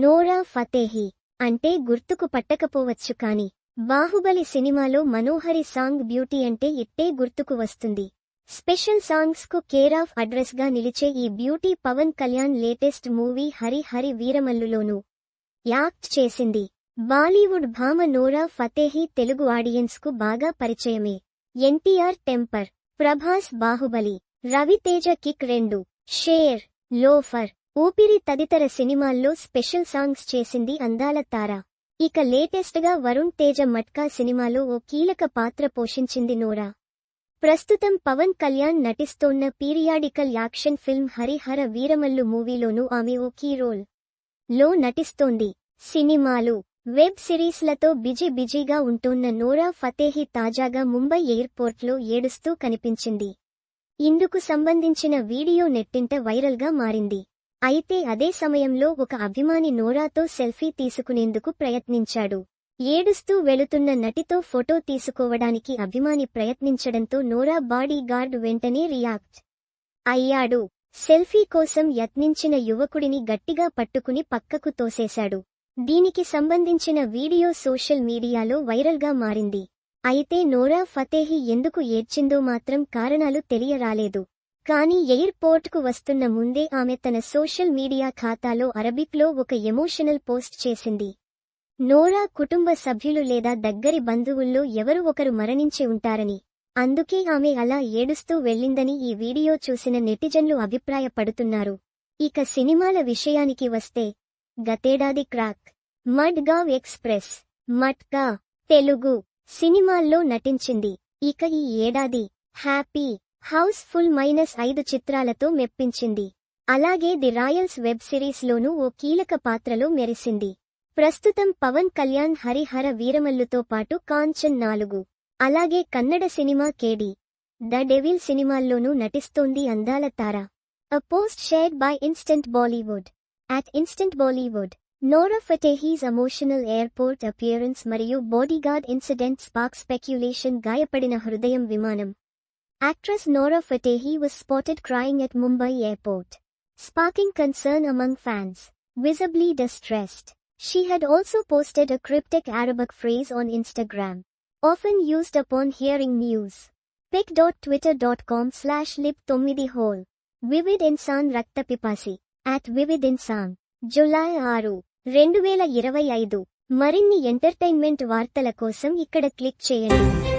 నోరా ఫతేహి అంటే గుర్తుకు పట్టకపోవచ్చు కాని బాహుబలి సినిమాలో మనోహరి సాంగ్ బ్యూటీ అంటే ఇట్టే గుర్తుకు వస్తుంది. స్పెషల్ సాంగ్స్కు కేర్ ఆఫ్ అడ్రస్గా నిలిచే ఈ beauty Pawan Kalyan latest movie Hari Hari వీరమల్లులోనూ act చేసింది. బాలీవుడ్ భామ నోరా ఫతేహి తెలుగు ఆడియన్స్కు బాగా పరిచయమే. ఎన్టీఆర్ టెంపర్ ప్రభాస్ బాహుబలి రవితేజ కిక్ రెండు షేర్ లోఫర్ ఊపిరి తదితర సినిమాల్లో స్పెషల్ సాంగ్స్ చేసింది అందాల తార. ఇక లేటెస్ట్గా వరుణ్ తేజ మట్కా సినిమాలో ఓ కీలక పాత్ర పోషించింది నోరా. ప్రస్తుతం Pawan Kalyan నటిస్తోన్న periodical action film Harihara Veeramallu మూవీలోనూ ఆమె ఓ కీ రోల్లో నటిస్తోంది. సినిమాలు వెబ్ సిరీస్లతో బిజీ బిజీగా ఉంటోన్న నోరా ఫతేహి తాజాగా ముంబై ఎయిర్పోర్ట్లో ఏడుస్తూ కనిపించింది. ఇందుకు సంబంధించిన వీడియో నెట్టింట వైరల్గా మారింది. అయితే అదే సమయంలో ఒక అభిమాని నోరాతో సెల్ఫీ తీసుకునేందుకు ప్రయత్నించాడు. ఏడుస్తూ వెళుతున్న నటితో ఫోటో తీసుకోవడానికి అభిమాని ప్రయత్నించడంతో నోరా బాడీ గార్డ్ వెంటనే రియాక్ట్ అయ్యాడు. సెల్ఫీ కోసం యత్నించిన యువకుడిని గట్టిగా పట్టుకుని పక్కకు తోసేశాడు. దీనికి సంబంధించిన వీడియో సోషల్ మీడియాలో వైరల్గా మారింది. అయితే నోరా ఫతేహి ఎందుకు ఏడ్చిందో మాత్రం కారణాలు తెలియరాలేదు. కానీ ఎయిర్పోర్ట్కు వస్తున్న ముందే ఆమె తన సోషల్ మీడియా ఖాతాలో అరబిక్లో ఒక ఎమోషనల్ పోస్ట్ చేసింది. నోరా కుటుంబ సభ్యులు లేదా దగ్గరి బంధువుల్లో ఎవరు ఒకరు మరణించి ఉంటారని. అందుకే ఆమె అలా ఏడుస్తూ వెళ్ళిందని ఈ వీడియో చూసిన నెటిజన్లు అభిప్రాయపడుతున్నారు. ఇక సినిమాల విషయానికి వస్తే గతేడాది క్రాక్ మడ్గావ్ ఎక్స్ప్రెస్ మట్కా తెలుగు సినిమాల్లో నటించింది. ఇక ఈ ఏడాది హ్యాపీ హౌస్ ఫుల్ మైనస్ ఐదు చిత్రాలతో మెప్పించింది. అలాగే ది రాయల్స్ వెబ్ సిరీస్లోనూ ఓ కీలక పాత్రలో మెరిసింది. ప్రస్తుతం పవన్ కళ్యాణ్ హరిహర వీరమల్లుతో పాటు కాంచన్ నాలుగు. అలాగే Kannada cinema KD. The devil సినిమాల్లోనూ నటిస్తోంది అందాల తార. A post shared by instant Bollywood at instant Bollywood Nora Fatehi's emotional airport appearance మరియు బాడీగార్డ్ ఇన్సిడెంట్ స్పాక్ స్పెక్యులేషన్ గాయపడిన హృదయం విమానం. Actress Nora Fatehi was spotted crying at Mumbai airport, sparking concern among fans. Visibly distressed, she had also posted a cryptic Arabic phrase on Instagram, often used upon hearing news. pic.twitter.com slash lip hole. Vivid Insaan Raktha Pipasi at vivid Insaan July ఆరు రెండు వేల ఇరవై ఐదు మరిన్ని entertainment వార్తల కోసం ఇక్కడ click చేయండి